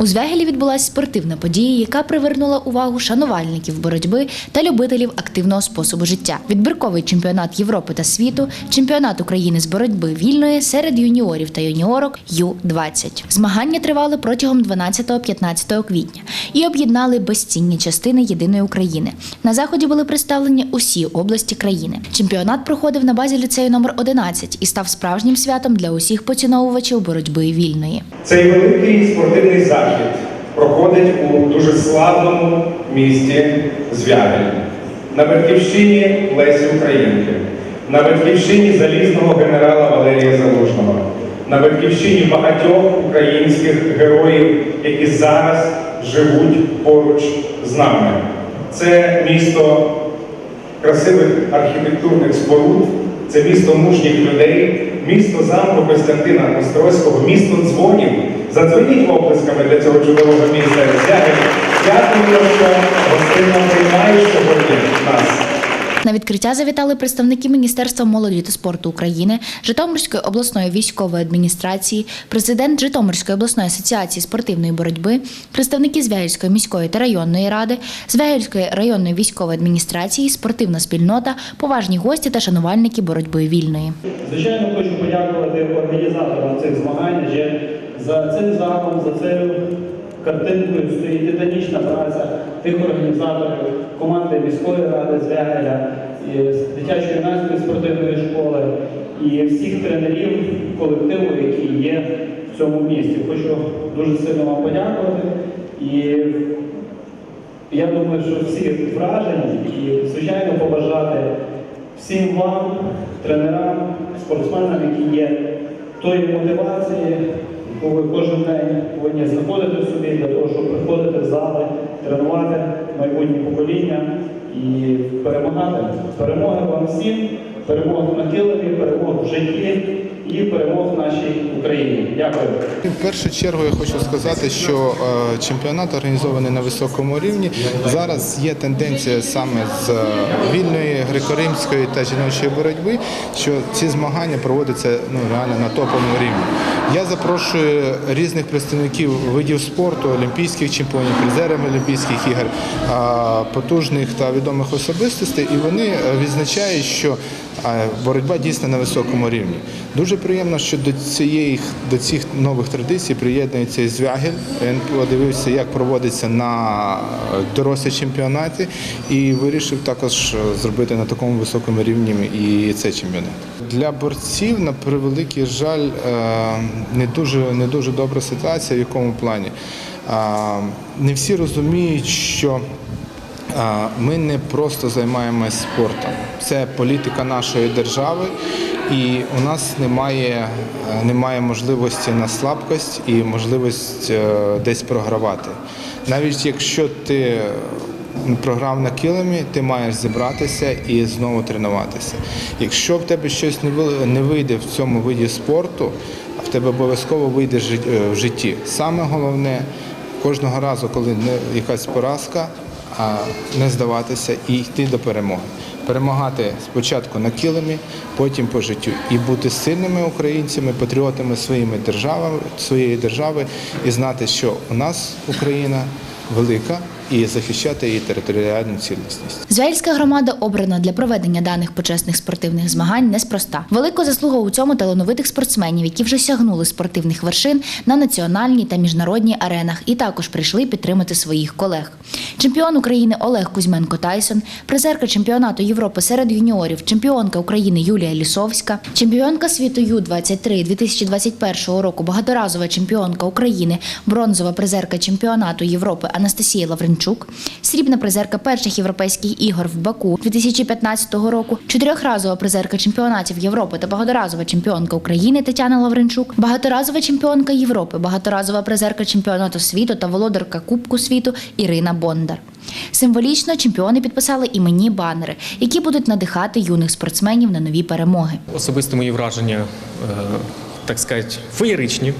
У Звягелі відбулася спортивна подія, яка привернула увагу шанувальників боротьби та любителів активного способу життя. Відбірковий чемпіонат Європи та світу, чемпіонат України з боротьби вільної серед юніорів та юніорок Ю-20. Змагання тривали протягом 12-15 квітня і об'єднали безцінні частини єдиної України. На заході були представлені усі області країни. Чемпіонат проходив на базі ліцею номер 11 і став справжнім святом для усіх поціновувачів боротьби вільної. Цей великий спортивний захід проходить у дуже славному місті Звягель, на батьківщині Лесі Українки, на батьківщині залізного генерала Валерія Залужного, на батьківщині багатьох українських героїв, які зараз живуть поруч з нами. Це місто красивих архітектурних споруд, це місто мужніх людей, місто замку Костянтина Острозького, місто дзвонів. Задзвоніть оплесками для цього чудового міста. Дякую. Дякую, що гостинно приймаєш сьогодні нас. На відкриття завітали представники Міністерства молоді та спорту України, Житомирської обласної військової адміністрації, президент Житомирської обласної асоціації спортивної боротьби, представники Звягільської міської та районної ради, Звягільської районної військової адміністрації, спортивна спільнота, поважні гості та шанувальники боротьби вільної. Звичайно, хочу подякувати організаторам цих змагань, за цим залом, за цією картинкою стоїть титанічна праця тих організаторів, команди міської ради Звягеля, дитячої юнацької спортивної школи і всіх тренерів колективу, які є в цьому місті. Хочу дуже сильно вам подякувати. І я думаю, що всі вражені і, звичайно, побажати всім вам, тренерам, спортсменам, які є тої мотивації, яку ви кожен день повинні знаходити в собі для того, щоб приходити в зали, тренувати майбутнє покоління і перемагати. Перемоги вам всім, перемоги на килимі, перемог в житті і перемог в нашій Україні. Дякую. В першу чергу я хочу сказати, що е, чемпіонат організований на високому рівні. Зараз є тенденція саме з е, вільної греко-римської та жіночої боротьби, що ці змагання проводяться ну реально на топовому рівні. Я запрошую різних представників видів спорту, олімпійських чемпіонів, призерів Олімпійських ігор, е, потужних та відомих особистостей, і вони відзначають, що а боротьба дійсно на високому рівні. Дуже приємно, що до цієї до цих нових традицій приєднується і Звягель. Він подивився, як проводиться на дорослі чемпіонаті, і вирішив також зробити на такому високому рівні і цей чемпіонат. Для борців, на превеликий жаль, е, не дуже не дуже добра ситуація. В якому плані не всі розуміють, що Ми не просто займаємося спортом, це політика нашої держави, і у нас немає, е, немає можливості на слабкость і можливість е, десь програвати. Навіть якщо ти програв на килимі, ти маєш зібратися і знову тренуватися. Якщо в тебе щось не ви- не вийде в цьому виді спорту, в тебе обов'язково вийде е, в житті. Саме головне кожного разу, коли якась поразка, а не здаватися і йти до перемоги. Перемагати спочатку на килимі, потім по життю і бути сильними українцями, патріотами своїми державами, своєї держави і знати, що у нас Україна велика і захищати її територіальну цілісність. Звягільська громада обрана для проведення даних почесних спортивних змагань неспроста. Велику заслугу у цьому талановитих спортсменів, які вже сягнули спортивних вершин на національній та міжнародній аренах, і також прийшли підтримати своїх колег. Чемпіон України Олег Кузьменко Тайсон, призерка чемпіонату Європи серед юніорів, чемпіонка України Юлія Лісовська, чемпіонка світу Ю-23 2021 року, багаторазова чемпіонка України, бронзова призерка чемпіонату Європи Анастасія Лавренчук, срібна призерка перших європейських ігор в Баку 2015 року, чотирьохразова призерка чемпіонатів Європи та багаторазова чемпіонка України Тетяна Лавренчук, багаторазова чемпіонка Європи, багаторазова призерка чемпіонату світу та володарка Кубку світу Ірина Бондар. Символічно чемпіони підписали іменні банери, які будуть надихати юних спортсменів на нові перемоги. Особисто мої враження, е, так сказати, феєричні,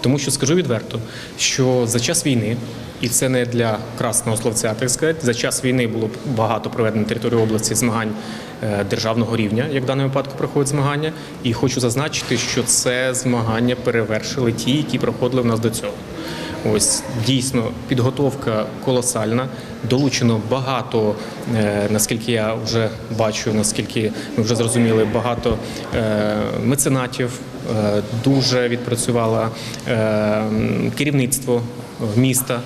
тому що скажу відверто, що за час війни, і це не для красного словця, так сказати, за час війни було багато проведено на території області змагань е, державного рівня, як в даному випадку проходять змагання. І хочу зазначити, що це змагання перевершили ті, які проходили в нас до цього. Ось дійсно підготовка колосальна. Долучено багато, е, наскільки я вже бачу, наскільки ми вже зрозуміли, багато е, меценатів. Е, Дуже відпрацювало керівництво міста.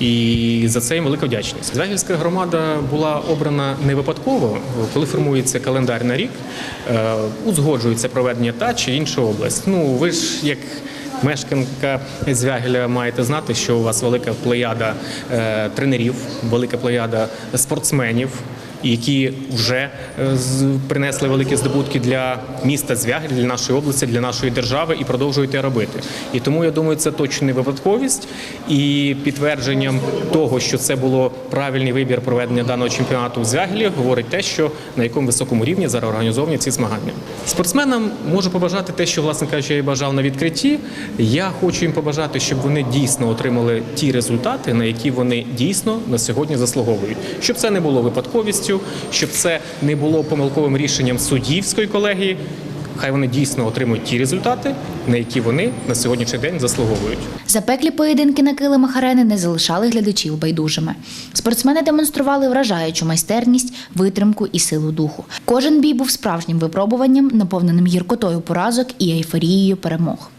І за це їм велика вдячність. Звягільська громада була обрана не випадково, коли формується календар на рік, узгоджується проведення та чи інша область. Ну ви ж як. Мешканка Звягеля маєте знати, що у вас велика плеяда е, тренерів, велика плеяда спортсменів, які вже е, принесли великі здобутки для міста Звягель, для нашої області, для нашої держави і продовжують те робити. І тому я думаю, це точно не випадковість. І підтвердженням того, що це було правильний вибір проведення даного чемпіонату в Звягелі, говорить те, що на якому високому рівні зараз організовані ці змагання. Спортсменам можу побажати те, що власне кажучи, я і бажав на відкритті. Я хочу їм побажати, щоб вони дійсно отримали ті результати, на які вони дійсно на сьогодні заслуговують. Щоб це не було випадковістю, щоб це не було помилковим рішенням суддівської колегії. Хай вони дійсно отримують ті результати, на які вони на сьогоднішній день заслуговують. Запеклі поєдинки на килимах арени не залишали глядачів байдужими. Спортсмени демонстрували вражаючу майстерність, витримку і силу духу. Кожен бій був справжнім випробуванням, наповненим гіркотою поразок і ейфорією перемог.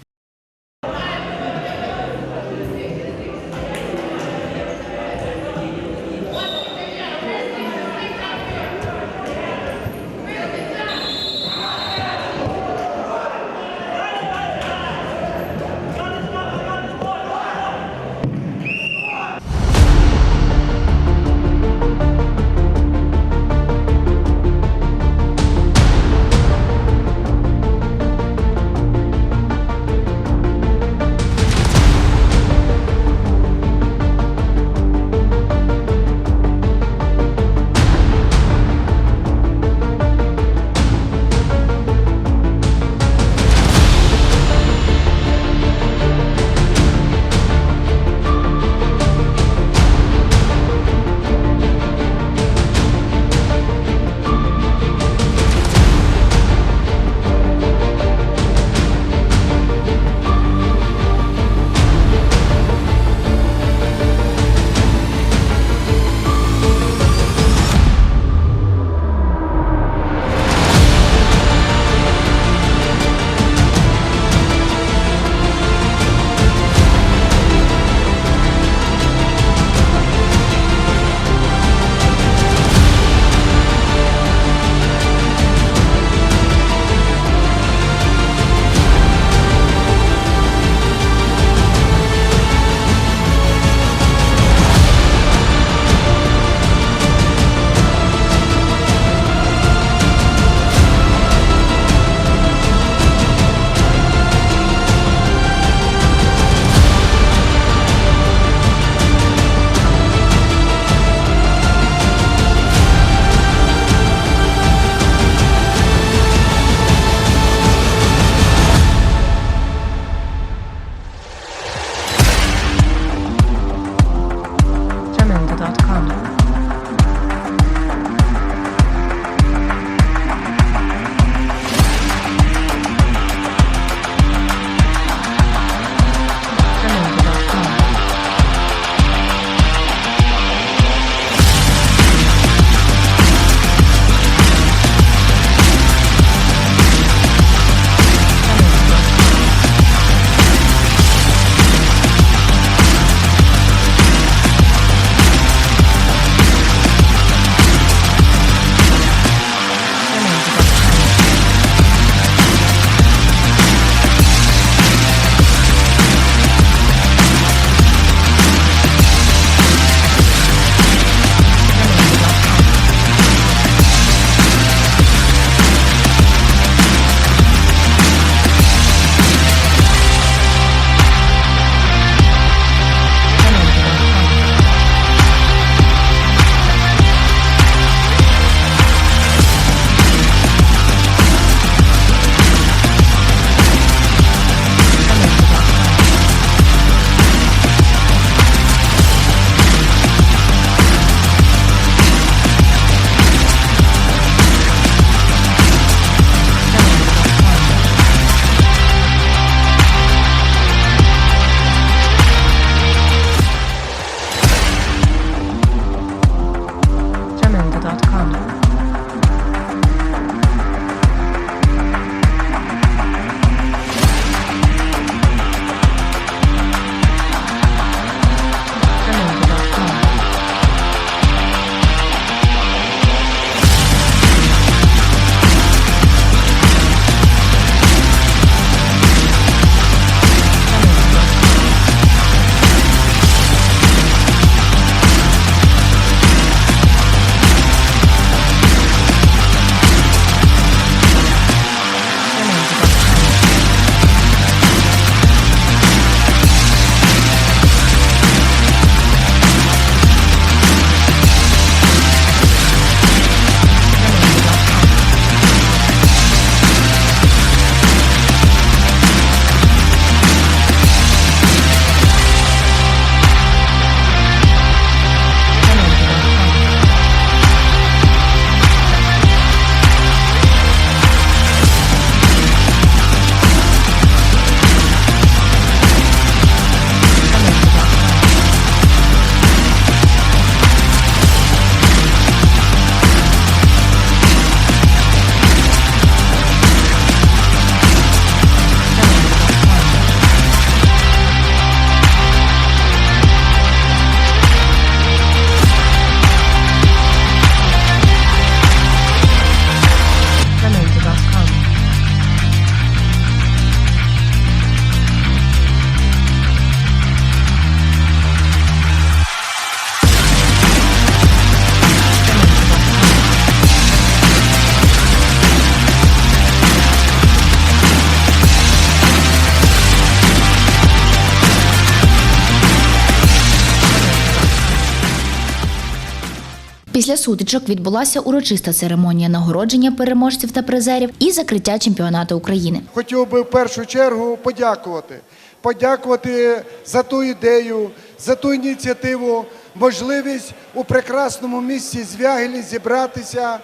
Після сутичок відбулася урочиста церемонія нагородження переможців та призерів і закриття чемпіонату України. Хотів би в першу чергу подякувати. Подякувати за ту ідею, за ту ініціативу, можливість у прекрасному місті Звягелі зібратися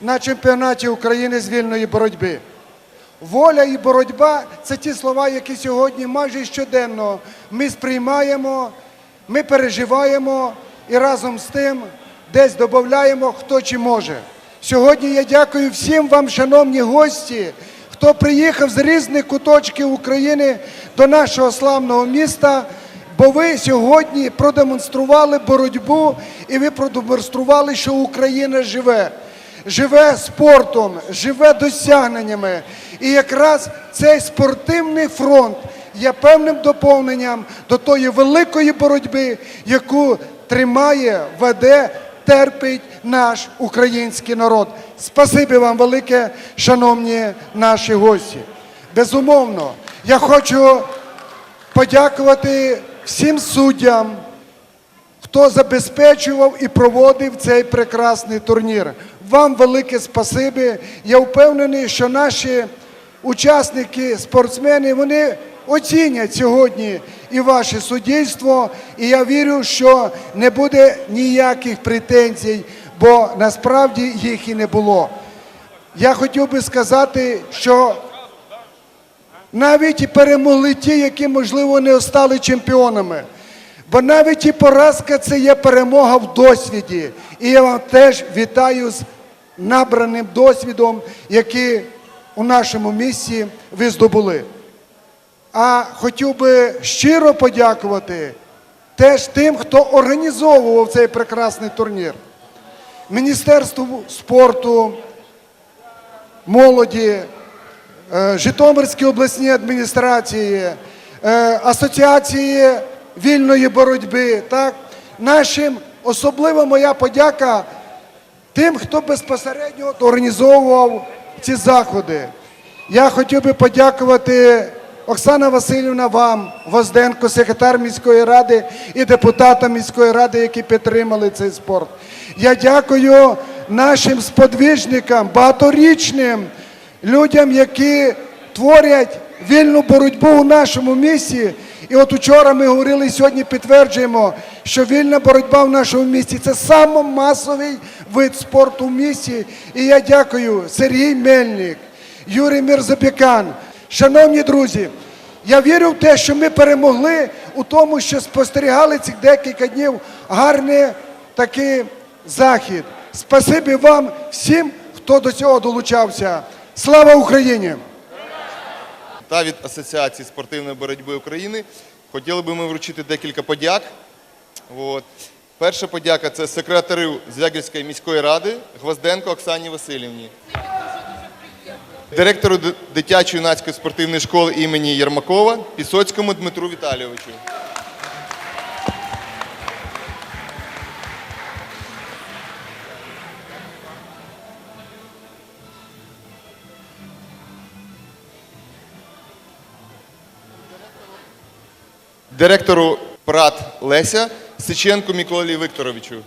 на чемпіонаті України з вільної боротьби. Воля і боротьба це ті слова, які сьогодні майже щоденно ми сприймаємо, ми переживаємо і разом з тим десь додаємо, хто чи може. Сьогодні я дякую всім вам, шановні гості, хто приїхав з різних куточків України до нашого славного міста. Бо ви сьогодні продемонстрували боротьбу і ви продемонстрували, що Україна живе живе спортом, живе досягненнями. І якраз цей спортивний фронт є певним доповненням до тої великої боротьби, яку тримає, веде, терпить наш український народ. Спасибі вам велике, шановні наші гості. Безумовно, я хочу подякувати всім суддям, хто забезпечував і проводив цей прекрасний турнір. Вам велике спасибі. Я впевнений, що наші учасники, спортсмени, вони оцінять сьогодні і ваше суддівство. І я вірю, що не буде ніяких претензій, бо насправді їх і не було. Я хотів би сказати, що навіть і перемогли ті, які, можливо, не стали чемпіонами. Бо навіть і поразка це є перемога в досвіді. І я вам теж вітаю з набраним досвідом, який у нашому місті ви здобули. А хотів би щиро подякувати теж тим, хто організовував цей прекрасний турнір. Міністерству спорту, молоді, е, Житомирській обласній адміністрації, е, Асоціації вільної боротьби. Так? Нашим особливо моя подяка тим, хто безпосередньо організовував ці заходи. Я хотів би подякувати Оксана Васильівна вам, Возденко, секретар міської ради і депутатам міської ради, які підтримали цей спорт. Я дякую нашим сподвижникам, багаторічним людям, які творять вільну боротьбу у нашому місті. І от учора ми говорили, сьогодні підтверджуємо, що вільна боротьба в нашому місті це самомасовий вид спорту в місті. І я дякую Сергій Мельник, Юрій Мірзапікан. Шановні друзі, я вірю в те, що ми перемогли у тому, що спостерігали цих декілька днів гарний такий захід. Спасибі вам всім, хто до цього долучався. Слава Україні! та від Асоціації спортивної боротьби України хотіли би ми вручити декілька подяк. От. Перша подяка це секретарю Звягільської міської ради Гвозденко Оксані Васильівні. Директору д- дитячо-юнацької спортивної школи імені Єрмакова Пісоцькому Дмитру Віталійовичу. Директору ПРАТ Леся Сиченку Миколі Вікторовичу.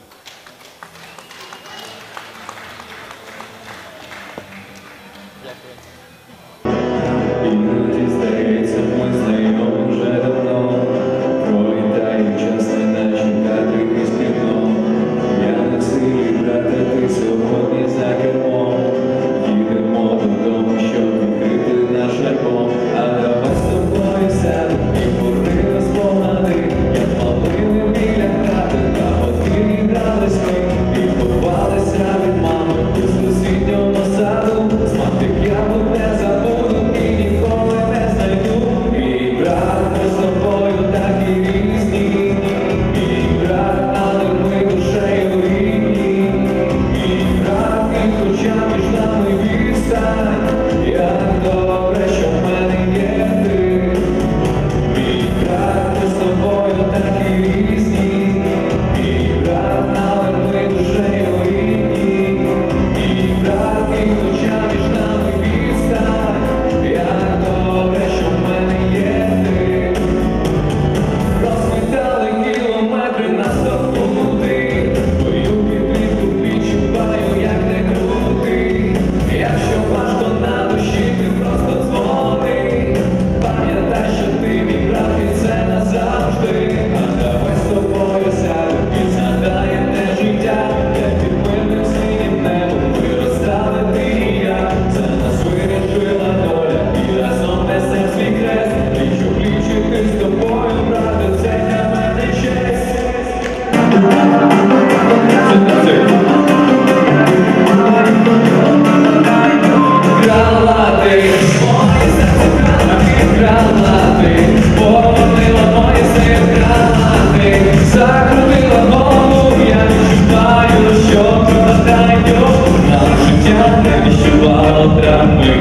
같은 거예요.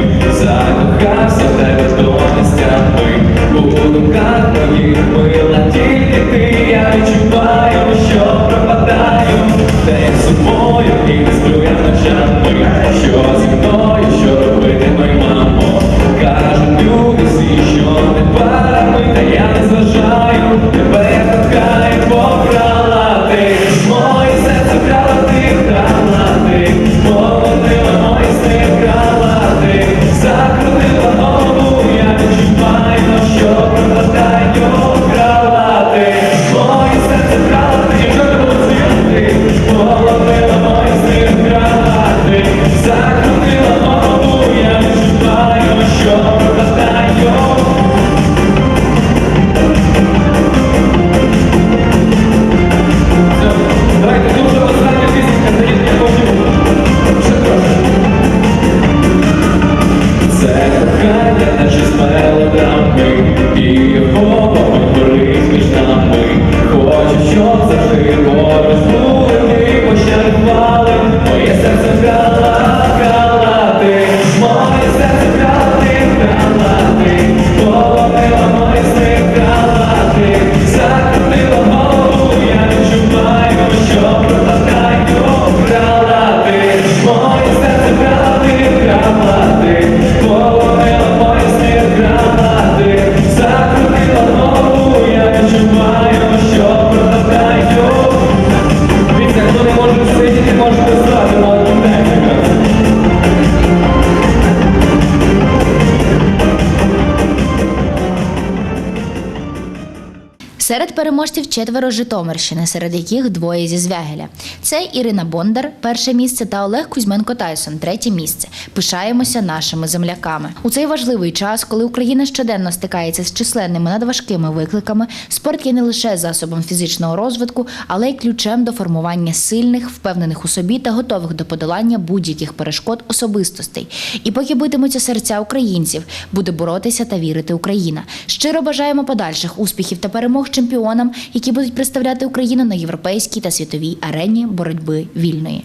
Четверо Житомирщини, серед яких двоє зі Звягеля. Це Ірина Бондар, перше місце, та Олег Кузьменко Тайсон, третє місце. Пишаємося нашими земляками. У цей важливий час, коли Україна щоденно стикається з численними надважкими викликами, спорт є не лише засобом фізичного розвитку, але й ключем до формування сильних, впевнених у собі та готових до подолання будь-яких перешкод особистостей. І поки битимуться серця українців, буде боротися та вірити Україна. Щиро бажаємо подальших успіхів та перемог чемпіонам, які будуть представляти Україну на європейській та світовій арені боротьби вільної.